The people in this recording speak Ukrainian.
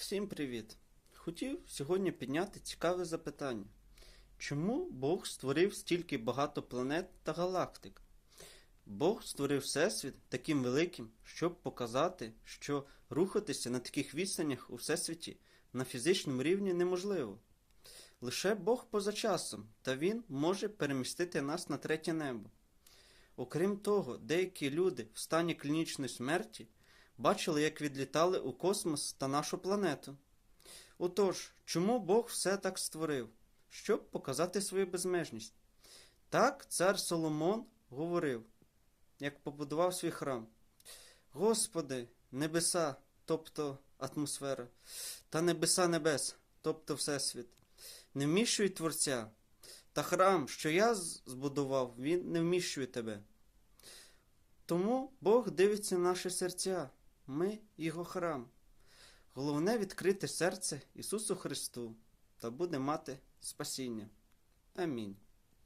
Всім привіт! Хотів сьогодні підняти цікаве запитання. Чому Бог створив стільки багато планет та галактик? Бог створив Всесвіт таким великим, щоб показати, що рухатися на таких відстанях у Всесвіті на фізичному рівні неможливо. Лише Бог поза часом, та Він може перемістити нас на третє небо. Окрім того, деякі люди в стані клінічної смерті бачили, як відлітали у космос та нашу планету. Отож, чому Бог все так створив? Щоб показати свою безмежність. Так цар Соломон говорив, як побудував свій храм. Господи, небеса, тобто атмосфера, та небеса небес, тобто Всесвіт, не вміщуй Творця, та храм, що я збудував, він не вміщує тебе. Тому Бог дивиться на наші серця, ми Його храм. Головне відкрити серце Ісусу Христу та буде мати спасіння. Амінь.